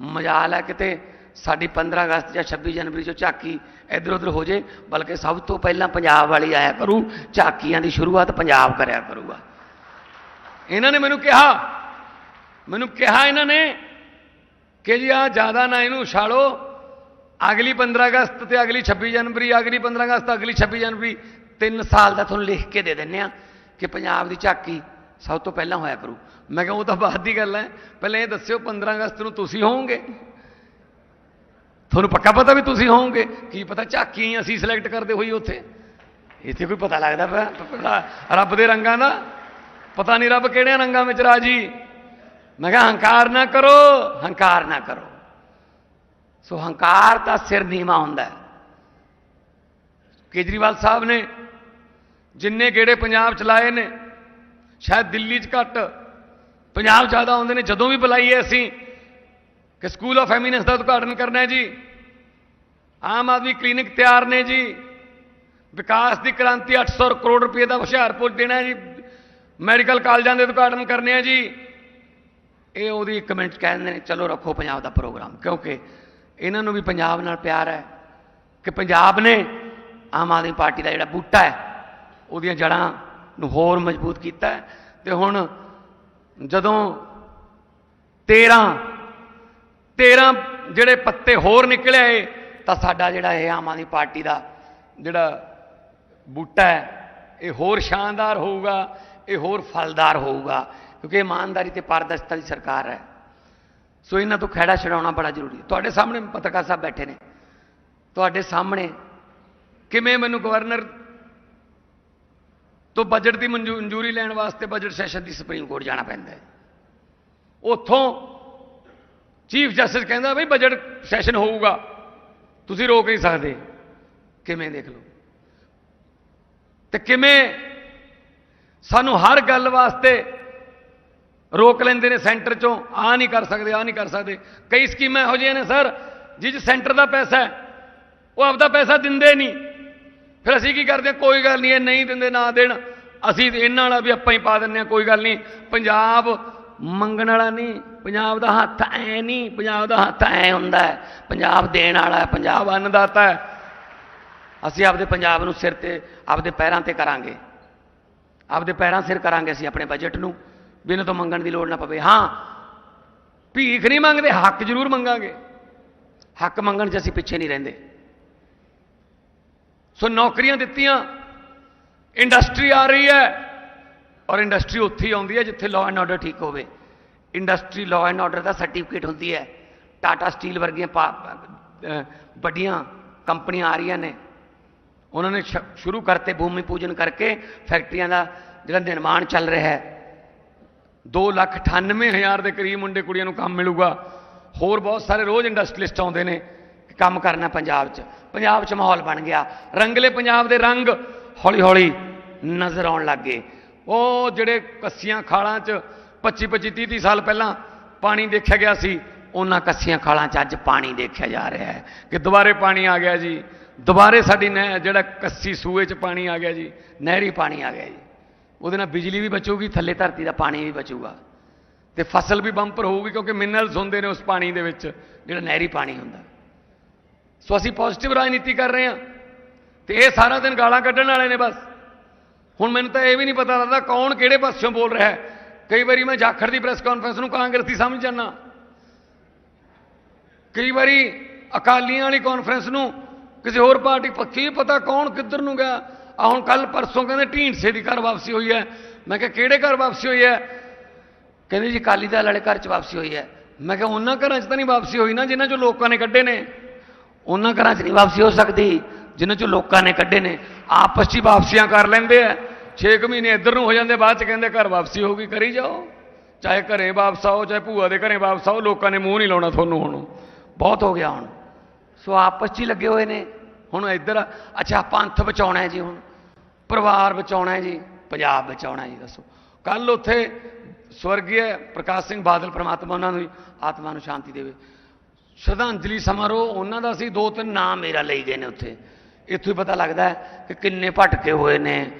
Speaker 1: ਮਜਾਲ ਹੈ ਕਿਤੇ ਸਾਡੀ 15 ਅਗਸਤ ਜਾਂ 26 ਜਨਵਰੀ ਚੋਂ ਝਾਕੀ ਇੱਧਰ ਉੱਧਰ ਹੋ ਜੇ, ਬਲਕਿ ਸਭ ਤੋਂ ਪਹਿਲਾਂ ਪੰਜਾਬ ਵਾਲੀ ਆਇਆ ਕਰੂ, ਝਾਕੀਆਂ ਦੀ ਸ਼ੁਰੂਆਤ ਪੰਜਾਬ ਕਰਿਆ ਕਰੂਗਾ। ਇਹਨਾਂ ਨੇ ਮੈਨੂੰ ਕਿਹਾ। ਮੈਨੂੰ ਕਿਹਾ ਇਹਨਾਂ ਨੇ ਕਿ ਜੀ ਆ ਜ਼ਿਆਦਾ ਨਾ ਇਹਨੂੰ ਉਛਾਲੋ। ਅਗਲੀ 15 ਅਗਸਤ ਤੇ ਅਗਲੀ 26 ਜਨਵਰੀ, ਅਗਲੀ 15 ਅਗਸਤ, ਅਗਲੀ 26 ਜਨਵਰੀ, ਤਿੰਨ ਸਾਲ ਦਾ ਤੁਹਾਨੂੰ ਲਿਖ ਕੇ ਦੇ ਦਿੰਨੇ ਆ ਕਿ ਪੰਜਾਬ ਦੀ ਝਾਕੀ ਸਭ ਤੋਂ ਪਹਿਲਾਂ ਹੋਇਆ ਕਰੂ। ਮੈਂ ਕਿਹਾ ਉਹ ਤਾਂ ਬਾਅਦ ਦੀ ਗੱਲ ਹੈ। ਪਹਿਲਾਂ ਇਹ ਦੱਸਿਓ 15 ਅਗਸਤ ਨੂੰ ਤੁਸੀਂ ਹੋਵੋਗੇ। ਤੁਹਾਨੂੰ ਪੱਕਾ ਪਤਾ ਵੀ ਤੁਸੀਂ ਹੋਵੋਗੇ। ਕੀ ਪਤਾ ਝਾਕੀ ਅਸੀਂ ਸਿਲੈਕਟ ਕਰਦੇ ਹੋਈ ਉੱਥੇ। ਇੱਥੇ ਕੋਈ ਪਤਾ ਲੱਗਦਾ ਪਿਆ। ਰੱਬ ਦੇ ਰੰਗਾਂ ਦਾ। ਪਤਾ ਨਹੀਂ ਰੱਬ ਕਿਹੜਿਆਂ ਰੰਗਾਂ ਵਿੱਚ ਰਾਜੀ। ਮੈਂ ਕਿਹਾ, ਹੰਕਾਰ ਨਾ ਕਰੋ, ਹੰਕਾਰ ਨਾ ਕਰੋ। ਸੋ ਹੰਕਾਰ ਦਾ ਸਿਰ ਨੀਵਾ ਹੁੰਦਾ ਹੈ। ਕੇਜਰੀਵਾਲ ਸਾਹਿਬ ਨੇ ਜਿੰਨੇ ਗੇੜੇ ਪੰਜਾਬ 'ਚ ਲਾਏ ਨੇ, ਸ਼ਾਇਦ ਦਿੱਲੀ 'ਚ ਘੱਟ, ਪੰਜਾਬ ਜ਼ਿਆਦਾ ਆਉਂਦੇ ਨੇ, ਜਦੋਂ ਵੀ ਬੁਲਾਈਏ ਅਸੀਂ ਕਿ ਸਕੂਲ ਆਫ ਐਮੀਨੈਂਸ ਦਾ ਉਦਘਾਟਨ ਕਰਨਾ ਹੈ ਜੀ। ਆਮ ਆਦਮੀ ਕਲੀਨਿਕ ਤਿਆਰ ਨੇ ਜੀ। ਵਿਕਾਸ ਦੀ ਕ੍ਰਾਂਤੀ 800 ਕਰੋੜ ਰੁਪਏ ਦਾ ਹੁਸ਼ਿਆਰਪੁਰ ਦੇਣਾ ਜੀ। ਮੈਡੀਕਲ ਕਾਲਜਾਂ ਦੇ ਉਦਘਾਟਨ ਕਰਨੇ ਆ ਜੀ। ਇਹ ਉਹਦੀ ਇੱਕ ਮਿੰਟ 'ਚ ਕਹਿੰਦੇ ਨੇ, ਚਲੋ ਰੱਖੋ ਪੰਜਾਬ ਦਾ ਪ੍ਰੋਗਰਾਮ, ਕਿਉਂਕਿ ਇਹਨਾਂ ਨੂੰ ਵੀ ਪੰਜਾਬ ਨਾਲ ਪਿਆਰ ਹੈ ਕਿ ਪੰਜਾਬ ਨੇ ਆਮ ਆਦਮੀ ਪਾਰਟੀ ਦਾ ਜਿਹੜਾ ਬੂਟਾ ਹੈ, ਉਹਦੀਆਂ ਜੜਾਂ ਨੂੰ ਹੋਰ ਮਜ਼ਬੂਤ ਕੀਤਾ ਹੈ। ਤੇ ਹੁਣ ਜਦੋਂ 13 13 ਜਿਹੜੇ ਪੱਤੇ ਹੋਰ ਨਿਕਲੇ ਆਏ ਤਾਂ ਸਾਡਾ ਜਿਹੜਾ ਇਹ ਆਮ ਆਦਮੀ ਪਾਰਟੀ ਦਾ ਜਿਹੜਾ ਬੂਟਾ ਹੈ, ਇਹ ਹੋਰ ਸ਼ਾਨਦਾਰ ਹੋਊਗਾ। ਇਹ ਹੋਰ ਫਲਦਾਰ ਹੋਊਗਾ, ਕਿਉਂਕਿ ਇਮਾਨਦਾਰੀ ਤੇ ਪਾਰਦਰਸ਼ਤਾ ਦੀ ਸਰਕਾਰ ਹੈ। ਸੋ ਇਹਨਾਂ ਤੋਂ ਖਹਿੜਾ ਛਡਾਉਣਾ ਬੜਾ ਜ਼ਰੂਰੀ ਹੈ। ਤੁਹਾਡੇ ਸਾਹਮਣੇ ਪੱਤਰਕਾਰ ਸਾਹਿਬ ਬੈਠੇ ਨੇ। ਤੁਹਾਡੇ ਸਾਹਮਣੇ ਕਿਵੇਂ ਮੈਨੂੰ ਗਵਰਨਰ ਤੋਂ ਬਜਟ ਦੀ ਮਨਜ਼ੂ- ਮਨਜ਼ੂਰੀ ਲੈਣ ਵਾਸਤੇ ਬਜਟ ਸੈਸ਼ਨ ਦੀ ਸੁਪਰੀਮ ਕੋਰਟ ਜਾਣਾ ਪੈਂਦਾ ਹੈ। ਉੱਥੋਂ ਚੀਫ ਜਸਟਿਸ ਕਹਿੰਦਾ ਬਈ ਬਜਟ ਸੈਸ਼ਨ ਹੋਊਗਾ। ਤੁਸੀਂ ਰੋਕ ਨਹੀਂ ਸਕਦੇ। ਕਿਵੇਂ ਦੇਖ ਲਓ? ਤੇ ਕਿਵੇਂ ਸਾਨੂੰ ਹਰ ਗੱਲ ਵਾਸਤੇ ਰੋਕ ਲੈਂਦੇ ਨੇ ਸੈਂਟਰ ਚੋਂ ਆ ਨਹੀਂ ਕਰ ਸਕਦੇ ਆ ਨਹੀਂ ਕਰ ਸਕਦੇ। ਕਈ ਸਕੀਮਾਂ ਇਹੋ ਜਿਹੀਆਂ ਨੇ ਸਰ, ਜਿਸ 'ਚ ਸੈਂਟਰ ਦਾ ਪੈਸਾ ਹੈ, ਉਹ ਆਪਦਾ ਪੈਸਾ ਦਿੰਦੇ ਨਹੀਂ। ਫਿਰ ਅਸੀਂ ਕੀ ਕਰਦੇ ਕੋਈ ਗੱਲ ਨਹੀਂ, ਇਹ ਨਹੀਂ ਦਿੰਦੇ, ਨਾ ਦੇਣ। ਅਸੀਂ ਇਹਨਾਂ ਵਾਲਾ ਵੀ ਆਪਾਂ ਹੀ ਪਾ ਦਿੰਦੇ ਹਾਂ, ਕੋਈ ਗੱਲ ਨਹੀਂ। ਪੰਜਾਬ ਮੰਗਣ ਵਾਲਾ ਨਹੀਂ, ਪੰਜਾਬ ਦਾ ਹੱਥ ਐ ਨਹੀਂ, ਪੰਜਾਬ ਦਾ ਹੱਥ ਐ ਹੁੰਦਾ ਹੈ। ਪੰਜਾਬ ਦੇਣ ਵਾਲਾ ਹੈ, ਪੰਜਾਬ ਅੰਨਦਾਤਾ ਹੈ। ਅਸੀਂ ਆਪਦੇ ਪੰਜਾਬ ਨੂੰ ਸਿਰ ਤੇ, ਆਪਦੇ ਪੈਰਾਂ ਤੇ ਕਰਾਂਗੇ। ਆਪਦੇ ਪੈਰਾਂ ਸਿਰ ਕਰਾਂਗੇ ਅਸੀਂ ਆਪਣੇ ਬਜਟ ਨੂੰ, ਬਿਨਾਂ ਤੋਂ ਮੰਗਣ ਦੀ ਲੋੜ ਨਾ ਪਵੇ। ਹਾਂ, ਭੀਖ ਨਹੀਂ ਮੰਗਦੇ, ਹੱਕ ਜ਼ਰੂਰ ਮੰਗਾਂਗੇ। ਹੱਕ ਮੰਗਣ 'ਚ ਅਸੀਂ ਪਿੱਛੇ ਨਹੀਂ ਰਹਿੰਦੇ। ਸੋ ਨੌਕਰੀਆਂ ਦਿੱਤੀਆਂ ਇੰਡਸਟਰੀ ਆ ਰਹੀ ਹੈ, ਔਰ ਇੰਡਸਟਰੀ ਉੱਥੇ ਆਉਂਦੀ ਹੈ ਜਿੱਥੇ ਲਾਅ ਐਂਡ ਆਰਡਰ ਠੀਕ ਹੋਵੇ। ਇੰਡਸਟਰੀ ਲਾਅ ਐਂਡ ਆਰਡਰ ਦਾ ਸਰਟੀਫਿਕੇਟ ਹੁੰਦੀ ਹੈ।
Speaker 2: ਟਾਟਾ ਸਟੀਲ ਵਰਗੀਆਂ ਪਾ- ਵੱਡੀਆਂ ਕੰਪਨੀਆਂ ਆ ਰਹੀਆਂ ਨੇ। ਉਹਨਾਂ ਨੇ ਸ਼ੁਰੂ ਕਰਤੇ ਭੂਮੀ ਪੂਜਨ ਕਰਕੇ, ਫੈਕਟਰੀਆਂ ਦਾ ਜਿਹੜਾ ਨਿਰਮਾਣ ਚੱਲ ਰਿਹਾ ਹੈ।
Speaker 1: 2 ਲੱਖ 98 ਹਜ਼ਾਰ ਦੇ ਕਰੀਬ ਮੁੰਡੇ ਕੁੜੀਆਂ ਨੂੰ ਕੰਮ ਮਿਲੂਗਾ। ਹੋਰ ਬਹੁਤ ਸਾਰੇ ਰੋਜ਼ ਇੰਡਸਟਰੀਲਿਸਟ ਆਉਂਦੇ ਨੇ
Speaker 2: ਕੰਮ ਕਰਨਾ ਪੰਜਾਬ 'ਚ। ਪੰਜਾਬ 'ਚ ਮਾਹੌਲ ਬਣ ਗਿਆ। ਰੰਗਲੇ ਪੰਜਾਬ ਦੇ ਰੰਗ ਹੌਲੀ ਹੌਲੀ ਨਜ਼ਰ ਆਉਣ ਲੱਗ ਗਏ।
Speaker 1: ਉਹ ਜਿਹੜੇ ਕੱਸੀਆਂ ਖਾਲਾਂ 'ਚ 25 25 30 30 ਸਾਲ ਪਹਿਲਾਂ ਪਾਣੀ ਦੇਖਿਆ ਗਿਆ ਸੀ,
Speaker 2: ਉਹਨਾਂ ਕੱਸੀਆਂ ਖਾਲਾਂ 'ਚ ਅੱਜ ਪਾਣੀ ਦੇਖਿਆ ਜਾ ਰਿਹਾ ਹੈ।
Speaker 1: ਕਿ ਦੁਬਾਰੇ ਪਾਣੀ ਆ ਗਿਆ ਜੀ। ਦੁਬਾਰੇ ਸਾਡੀ ਨਹਿ ਜਿਹੜਾ ਕੱਸੀ ਸੂਏ 'ਚ ਪਾਣੀ ਆ ਗਿਆ ਜੀ,
Speaker 2: ਨਹਿਰੀ ਪਾਣੀ ਆ ਗਿਆ ਜੀ।
Speaker 1: ਉਹਦੇ ਨਾਲ ਬਿਜਲੀ ਵੀ ਬਚੂਗੀ,
Speaker 2: ਥੱਲੇ ਧਰਤੀ ਦਾ ਪਾਣੀ ਵੀ ਬਚੂਗਾ।
Speaker 1: ਤੇ ਫਸਲ ਵੀ ਬੰਪਰ ਹੋਊਗੀ ਕਿਉਂਕਿ ਮਿਨਰਲਸ ਹੁੰਦੇ ਨੇ ਉਸ ਪਾਣੀ ਦੇ ਵਿੱਚ,
Speaker 2: ਜਿਹੜਾ ਨਹਿਰੀ ਪਾਣੀ ਹੁੰਦਾ।
Speaker 1: ਸੋ ਅਸੀਂ ਪੋਜ਼ਿਟਿਵ ਰਾਜਨੀਤੀ ਕਰ ਰਹੇ ਹਾਂ। ਤੇ ਇਹ ਸਾਰਾ ਦਿਨ ਗਾਲਾਂ ਕੱਢਣ ਵਾਲੇ ਨੇ ਬਸ। ਹੁਣ ਮੈਨੂੰ ਤਾਂ ਇਹ ਵੀ ਨਹੀਂ ਪਤਾ ਲੱਗਦਾ ਕੌਣ ਕਿਹੜੇ ਪਾਸਿਓਂ ਬੋਲ ਰਿਹਾ ਹੈ। ਕਈ ਵਾਰੀ ਮੈਂ ਜਾਖੜ ਦੀ ਪ੍ਰੈਸ ਕਾਨਫਰੰਸ ਨੂੰ ਕਾਂਗਰਸੀ ਸਮਝ ਜਾਂਦਾ। ਕਈ ਵਾਰੀ ਅਕਾਲੀਆਂ ਵਾਲੀ ਕਾਨਫਰੰਸ ਨੂੰ ਕਿਸੇ ਹੋਰ ਪਾਰਟੀ ਪੱਕੀ ਪਤਾ ਕੌਣ ਕਿੱਧਰ ਨੂੰ ਗਿਆ। ਆ ਹੁਣ ਕੱਲ ਪਰਸੋਂ ਕਹਿੰਦੇ ਢੀਂਡਸੇ ਦੀ ਘਰ ਵਾਪਸੀ ਹੋਈ ਹੈ। ਮੈਂ ਕਿਹਾ, ਕਿਹੜੇ ਘਰ ਵਾਪਸੀ ਹੋਈ ਹੈ?
Speaker 2: ਕਹਿੰਦੇ ਜੀ, ਅਕਾਲੀ ਦਲ ਵਾਲੇ ਘਰ 'ਚ ਵਾਪਸੀ ਹੋਈ ਹੈ।
Speaker 1: ਮੈਂ ਕਿਹਾ, ਉਹਨਾਂ ਘਰਾਂ 'ਚ ਤਾਂ ਨਹੀਂ ਵਾਪਸੀ ਹੋਈ ਨਾ, ਜਿਨ੍ਹਾਂ 'ਚੋਂ ਲੋਕਾਂ ਨੇ ਕੱਢੇ ਨੇ।
Speaker 2: ਉਹਨਾਂ ਘਰਾਂ 'ਚ ਨਹੀਂ ਵਾਪਸੀ ਹੋ ਸਕਦੀ, ਜਿਨ੍ਹਾਂ 'ਚੋਂ ਲੋਕਾਂ ਨੇ ਕੱਢੇ ਨੇ।
Speaker 1: ਆਪਸ 'ਚ ਹੀ ਵਾਪਸੀਆਂ ਕਰ ਲੈਂਦੇ ਆ। 6 ਮਹੀਨੇ ਇੱਧਰ ਨੂੰ ਹੋ ਜਾਂਦੇ, ਬਾਅਦ 'ਚ ਕਹਿੰਦੇ ਘਰ ਵਾਪਸੀ ਹੋ ਗਈ ਕਰੀ ਜਾਓ। ਚਾਹੇ ਘਰੇ ਵਾਪਸ ਆਓ, ਚਾਹੇ ਭੂਆ ਦੇ ਘਰੇ ਵਾਪਸ ਆਓ, ਲੋਕਾਂ ਨੇ ਮੂੰਹ ਨਹੀਂ ਲਾਉਣਾ ਤੁਹਾਨੂੰ ਹੁਣ।
Speaker 2: ਬਹੁਤ ਹੋ ਗਿਆ ਹੁਣ। ਸੋ ਆਪਸ 'ਚ ਹੀ ਲੱਗੇ ਹੋਏ ਨੇ।
Speaker 1: ਹੁਣ ਇੱਧਰ,
Speaker 2: ਅੱਛਾ ਪੰਥ ਬਚਾਉਣਾ ਹੈ ਜੀ ਹੁਣ। ਪਰਿਵਾਰ ਬਚਾਉਣਾ ਹੈ ਜੀ, ਪੰਜਾਬ ਬਚਾਉਣਾ ਹੈ ਜੀ, ਦੱਸੋ।
Speaker 1: ਕੱਲ ਉੱਥੇ ਸਵਰਗੀ
Speaker 2: ਪ੍ਰਕਾਸ਼ ਸਿੰਘ ਬਾਦਲ, ਪ੍ਰਮਾਤਮਾ ਉਹਨਾਂ ਨੂੰ, ਆਤਮਾ ਨੂੰ ਸ਼ਾਂਤੀ ਦੇਵੇ।
Speaker 1: ਸ਼ਰਧਾਂਜਲੀ ਸਮਾਰੋਹ, ਉਹਨਾਂ ਦਾ ਸੀ, ਦੋ ਤਿੰਨ
Speaker 2: ਨਾਮ ਮੇਰਾ ਲਈ ਗਏ ਨੇ ਉੱਥੇ। ਇੱਥੋਂ ਹੀ ਪਤਾ ਲੱਗਦਾ ਕਿ ਕਿੰਨੇ ਭਟਕੇ ਹੋਏ ਨੇ।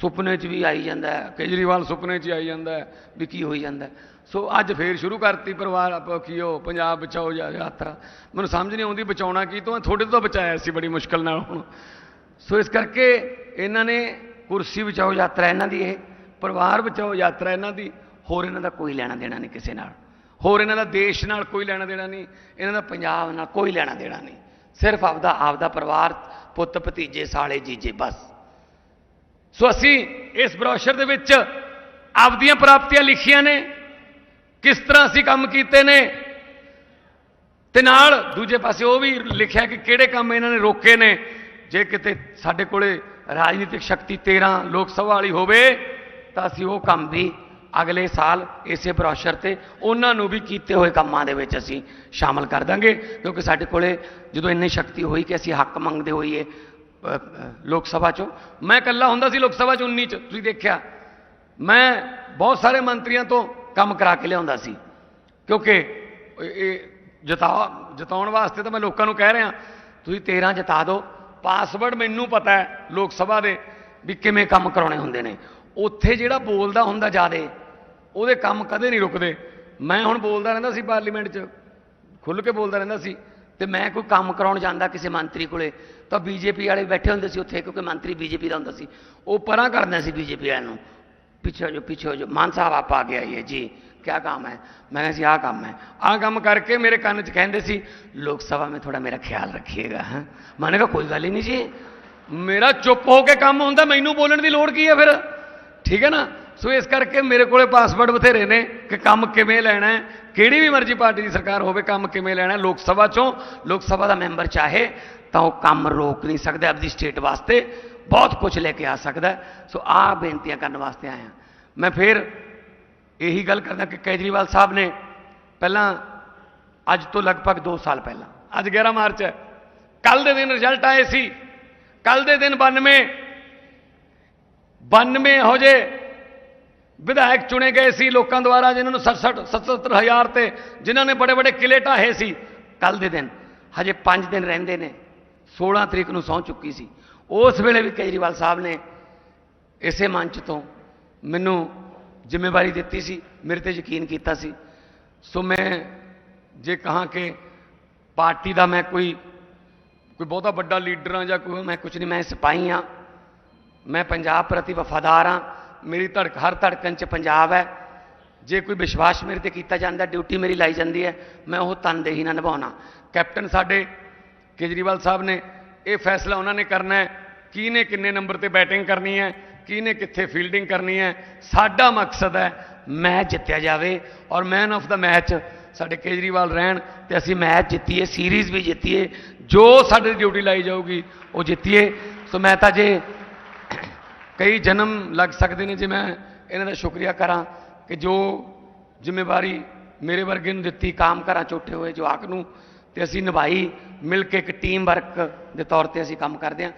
Speaker 2: ਸੁਪਨੇ 'ਚ ਵੀ ਆਈ ਜਾਂਦਾ
Speaker 1: ਕੇਜਰੀਵਾਲ ਸੁਪਨੇ 'ਚ ਆਈ ਜਾਂਦਾ
Speaker 2: ਵੀ ਕੀ ਹੋਈ ਜਾਂਦਾ
Speaker 1: ਸੋ ਅੱਜ ਫੇਰ ਸ਼ੁਰੂ ਕਰਤੀ ਪਰਿਵਾਰ ਆਪ- ਕੀ ਉਹ ਪੰਜਾਬ ਬਚਾਓ ਯਾ- ਯਾਤਰਾ। ਮੈਨੂੰ ਸਮਝ ਨਹੀਂ ਆਉਂਦੀ ਬਚਾਉਣਾ ਕੀ ਤੋਂ, ਤੁਹਾਡੇ ਤੋਂ ਬਚਾਇਆ ਸੀ ਬੜੀ ਮੁਸ਼ਕਲ ਨਾਲ ਹੁਣ। ਸੋ ਇਸ ਕਰਕੇ ਇਹਨਾਂ ਨੇ
Speaker 2: ਕੁਰਸੀ ਬਚਾਓ ਯਾਤਰਾ ਇਹਨਾਂ ਦੀ ਇਹ, ਪਰਿਵਾਰ ਬਚਾਓ ਯਾਤਰਾ ਇਹਨਾਂ ਦੀ, ਹੋਰ ਇਹਨਾਂ ਦਾ ਕੋਈ ਲੈਣਾ ਦੇਣਾ ਨਹੀਂ ਕਿਸੇ ਨਾਲ।
Speaker 1: ਹੋਰ ਇਹਨਾਂ ਦਾ ਦੇਸ਼ ਨਾਲ ਕੋਈ ਲੈਣਾ ਦੇਣਾ ਨਹੀਂ,
Speaker 2: ਇਹਨਾਂ ਦਾ ਪੰਜਾਬ ਨਾਲ ਕੋਈ ਲੈਣਾ ਦੇਣਾ ਨਹੀਂ। ਸਿਰਫ ਆਪਦਾ ਆਪਦਾ ਪਰਿਵਾਰ, ਪੁੱਤ, ਭਤੀਜੇ, ਸਾਲੇ, ਜੀਜੇ, ਬਸ।
Speaker 1: ਸੋ ਅਸੀਂ ਇਸ ਬ੍ਰੋਸ਼ਰ ਦੇ ਵਿੱਚ ਆਪਦੀਆਂ ਪ੍ਰਾਪਤੀਆਂ ਲਿਖੀਆਂ ਨੇ ਕਿਸ ਤਰ੍ਹਾਂ ਅਸੀਂ ਕੰਮ ਕੀਤੇ ਨੇ? ਤੇ ਨਾਲ ਦੂਜੇ ਪਾਸੇ ਉਹ ਵੀ ਲਿਖਿਆ ਕਿ ਕਿਹੜੇ ਕੰਮ ਇਹਨਾਂ ਨੇ ਰੋਕੇ ਨੇ? ਜੇ ਕਿਤੇ ਸਾਡੇ ਕੋਲੇ
Speaker 2: ਰਾਜਨੀਤਿਕ ਸ਼ਕਤੀ 13 ਲੋਕ ਸਭਾ ਵਾਲੀ ਹੋਵੇ, ਤਾਂ ਅਸੀਂ ਉਹ ਕੰਮ ਵੀ ਅਗਲੇ ਸਾਲ ਇਸੇ ਬ੍ਰੋਸ਼ਰ ਤੇ ਉਹਨਾਂ ਨੂੰ ਵੀ ਕੀਤੇ ਹੋਏ ਕੰਮਾਂ ਦੇ ਵਿੱਚ ਅਸੀਂ ਸ਼ਾਮਲ ਕਰ ਦਾਂਗੇ। ਕਿਉਂਕਿ ਸਾਡੇ ਕੋਲੇ ਜਦੋਂ ਇੰਨੀ ਸ਼ਕਤੀ ਹੋਈ ਕਿ ਅਸੀਂ ਹੱਕ ਮੰਗਦੇ ਹੋਈਏ ਲੋਕ ਸਭਾ ਚੋਂ।
Speaker 1: ਮੈਂ ਇਕੱਲਾ ਹੁੰਦਾ ਸੀ ਲੋਕ ਸਭਾ ਚ 19 ਚ। ਤੁਸੀਂ ਦੇਖਿਆ। ਮੈਂ ਬਹੁਤ ਸਾਰੇ ਮੰਤਰੀਆਂ ਤੋਂ
Speaker 2: ਕੰਮ ਕਰਾ ਕੇ ਲਿਆਉਂਦਾ ਸੀ।
Speaker 1: ਕਿਉਂਕਿ ਇਹ- ਜਤਾ, ਜਤਾਉਣ ਵਾਸਤੇ ਤਾਂ ਮੈਂ ਲੋਕਾਂ ਨੂੰ ਕਹਿ ਰਿਹਾ,
Speaker 2: ਤੁਸੀਂ 13 ਜਤਾ ਦਿਓ।
Speaker 1: ਪਾਸਵਰਡ ਮੈਨੂੰ ਪਤਾ ਹੈ ਲੋਕ ਸਭਾ ਦੇ
Speaker 2: ਵੀ ਕਿਵੇਂ ਕੰਮ ਕਰਾਉਣੇ ਹੁੰਦੇ ਨੇ।
Speaker 1: ਉੱਥੇ ਜਿਹੜਾ ਬੋਲਦਾ ਹੁੰਦਾ ਜਿਆਦੇ, ਉਹਦੇ ਕੰਮ ਕਦੇ ਨਹੀਂ ਰੁਕਦੇ। ਮੈਂ ਹੁਣ ਬੋਲਦਾ ਰਹਿੰਦਾ ਸੀ ਪਾਰਲੀਮੈਂਟ 'ਚ ਖੁੱਲ ਕੇ ਬੋਲਦਾ ਰਹਿੰਦਾ ਸੀ।
Speaker 2: ਤੇ ਮੈਂ ਕੋਈ ਕੰਮ ਕਰਾਉਣ ਜਾਂਦਾ ਕਿਸੇ ਮੰਤਰੀ ਕੋਲੇ, ਤਾਂ ਬੀਜੇਪੀ ਵਾਲੇ ਬੈਠੇ ਹੁੰਦੇ ਸੀ ਉੱਥੇ, ਕਿਉਂਕਿ ਮੰਤਰੀ ਬੀਜੇਪੀ ਦਾ ਹੁੰਦਾ ਸੀ। ਉਹ ਪਰਾਂ ਕਰਦੇ ਸੀ ਬੀਜੇਪੀ ਵਾਲਿਆਂ ਨੂੰ। ਪਿੱਛੇ ਜੋ ਪਿੱਛੇ ਜੋ ਮਾਨ ਸਾਹਿਬ ਆਪ ਆ ਗਿਆ ਇਹ ਜੀ क्या काम है मैं कहा जी हाँ काम है
Speaker 1: ਆਹ ਕੰਮ ਕਰਕੇ ਮੇਰੇ ਕੰਨ 'ਚ ਕਹਿੰਦੇ ਸੀ
Speaker 2: लोकसभा में थोड़ा मेरा ख्याल रखिएगा हाँ मैंने कहा कोई गल ही नहीं जी
Speaker 1: ਮੇਰਾ ਚੁੱਪ ਹੋ ਕੇ ਕੰਮ ਹੁੰਦਾ ਮੈਨੂੰ ਬੋਲਣ ਦੀ ਲੋੜ ਕੀ ਹੈ ਫਿਰ ਠੀਕ ਹੈ ਨਾ ਸੋ ਇਸ ਕਰਕੇ ਮੇਰੇ ਕੋਲੇ ਪਾਸਵਰਡ ਬਥੇਰੇ ਨੇ ਕਿ ਕੰਮ ਕਿਵੇਂ ਲੈਣਾ ਹੈ ਕਿਹੜੀ ਵੀ ਮਰਜ਼ੀ ਪਾਰਟੀ ਦੀ ਸਰਕਾਰ ਹੋਵੇ ਕੰਮ ਕਿਵੇਂ ਲੈਣਾ ਹੈ ਲੋਕ ਸਭਾ ਚੋਂ
Speaker 2: ਲੋਕ ਸਭਾ ਦਾ ਮੈਂਬਰ ਚਾਹੇ ਤਾਂ ਉਹ ਕੰਮ ਰੋਕ ਨਹੀਂ ਸਕਦਾ ਆਪਣੀ ਸਟੇਟ ਵਾਸਤੇ ਬਹੁਤ ਕੁਝ ਲੈ ਕੇ ਆ ਸਕਦਾ ਹੈ। ਸੋ ਆਹ ਬੇਨਤੀਆਂ ਕਰਨ ਵਾਸਤੇ ਆਇਆ
Speaker 1: ਮੈਂ ਫਿਰ ਇਹੀ ਗੱਲ ਕਰਦਾ ਕਿ ਕੇਜਰੀਵਾਲ ਸਾਹਿਬ ਨੇ ਪਹਿਲਾਂ
Speaker 2: ਅੱਜ ਤੋਂ ਲਗਭਗ 2 ਸਾਲ ਪਹਿਲਾਂ
Speaker 1: ਅੱਜ 11 ਮਾਰਚ ਹੈ ਕੱਲ ਦੇ ਦਿਨ ਰਿਜ਼ਲਟ ਆਏ ਸੀ ਕੱਲ ਦੇ ਦਿਨ 92 92 ਹੋ ਜੇ ਵਿਧਾਇਕ ਚੁਣੇ ਗਏ ਸੀ ਲੋਕਾਂ ਦੁਆਰਾ ਜਿਨ੍ਹਾਂ ਨੂੰ 67 77 ਹਜ਼ਾਰ ਤੇ ਜਿਨ੍ਹਾਂ ਨੇ ਬੜੇ ਬੜੇ ਕਿਲੇ ਢਾਹੇ ਸੀ
Speaker 2: ਕੱਲ ਦੇ ਦਿਨ ਹਜੇ 5 ਦਿਨ ਰਹਿੰਦੇ ਨੇ 16 ਤਰੀਕ ਨੂੰ ਸਹੁੰ ਚੁੱਕੀ ਸੀ ਉਸ ਵੇਲੇ ਵੀ ਕੇਜਰੀਵਾਲ ਸਾਹਿਬ ਨੇ ਇਸੇ ਮੰਚ ਤੋਂ ਮੈਨੂੰ ਜ਼ਿੰਮੇਵਾਰੀ ਦਿੱਤੀ ਸੀ, ਮੇਰੇ ਤੇ ਯਕੀਨ ਕੀਤਾ ਸੀ।
Speaker 1: ਸੋ ਮੈਂ ਜੇ ਕਹਾਂ ਕਿ ਪਾਰਟੀ ਦਾ ਮੈਂ ਕੋਈ ਕੋਈ ਬਹੁਤਾ ਵੱਡਾ ਲੀਡਰ ਹਾਂ ਜਾਂ ਕੋਈ
Speaker 2: ਮੈਂ ਕੁਝ ਨਹੀਂ, ਮੈਂ ਸਿਪਾਹੀ ਹਾਂ। ਮੈਂ ਪੰਜਾਬ ਪ੍ਰਤੀ ਵਫਾਦਾਰ ਹਾਂ।
Speaker 1: ਮੇਰੀ ਧੜਕ,
Speaker 2: ਹਰ ਧੜਕਣ 'ਚ ਪੰਜਾਬ ਹੈ। ਜੇ ਕੋਈ ਵਿਸ਼ਵਾਸ ਮੇਰੇ ਤੇ ਕੀਤਾ ਜਾਂਦਾ, ਡਿਊਟੀ ਮੇਰੀ ਲਾਈ ਜਾਂਦੀ ਹੈ, ਮੈਂ ਉਹ ਤਨਦੇਹੀ ਨਾਲ ਨਿਭਾਉਣਾ।
Speaker 1: ਕੈਪਟਨ ਸਾਡੇ ਕੇਜਰੀਵਾਲ ਸਾਹਿਬ ਨੇ ਇਹ ਫੈਸਲਾ ਉਹਨਾਂ ਨੇ ਕਰਨਾ ਹੈ। ਕਿਹਨੇ ਕਿੰਨੇ ਨੰਬਰ ਤੇ ਬੈਟਿੰਗ ਕਰਨੀ ਹੈ, ਕਿਹਨੇ ਕਿੱਥੇ ਫੀਲਡਿੰਗ ਕਰਨੀ ਹੈ। ਸਾਡਾ ਮਕਸਦ ਹੈ
Speaker 2: ਮੈਚ ਜਿੱਤਿਆ ਜਾਵੇ ਔਰ ਮੈਨ ਆਫ ਦਾ ਮੈਚ
Speaker 1: ਸਾਡੇ ਕੇਜਰੀਵਾਲ ਰਹਿਣ ਤੇ ਅਸੀਂ ਮੈਚ ਜਿੱਤੀਏ ਸੀਰੀਜ਼ ਵੀ ਜਿੱਤੀਏ, ਜੋ ਸਾਡੇ ਡਿਊਟੀ ਲਾਈ ਜਾਊਗੀ, ਉਹ ਜਿੱਤੀਏ। ਸੋ ਮੈਂ ਤਾਂ ਜੇ ਕਈ ਜਨਮ ਲੱਗ ਸਕਦੇ ਨੇ, ਜੇ ਮੈਂ ਇਹਨਾਂ ਦਾ ਸ਼ੁਕਰੀਆ ਕਰਾਂ ਕਿ ਜੋ ਜ਼ਿੰਮੇਵਾਰੀ ਮੇਰੇ ਵਰਗੇ ਨੂੰ ਦਿੱਤੀ, ਕੰਮ ਕਰਾਂ ਚੋਟੇ ਹੋਏ, ਜਵਾਕ ਨੂੰ, ਤੇ ਅਸੀਂ ਨਿਭਾਈ। ਮਿਲ ਕੇ ਇੱਕ ਟੀਮ ਵਰਕ ਦੇ ਤੌਰ ਤੇ ਅਸੀਂ ਕੰਮ ਕਰਦੇ ਹਾਂ।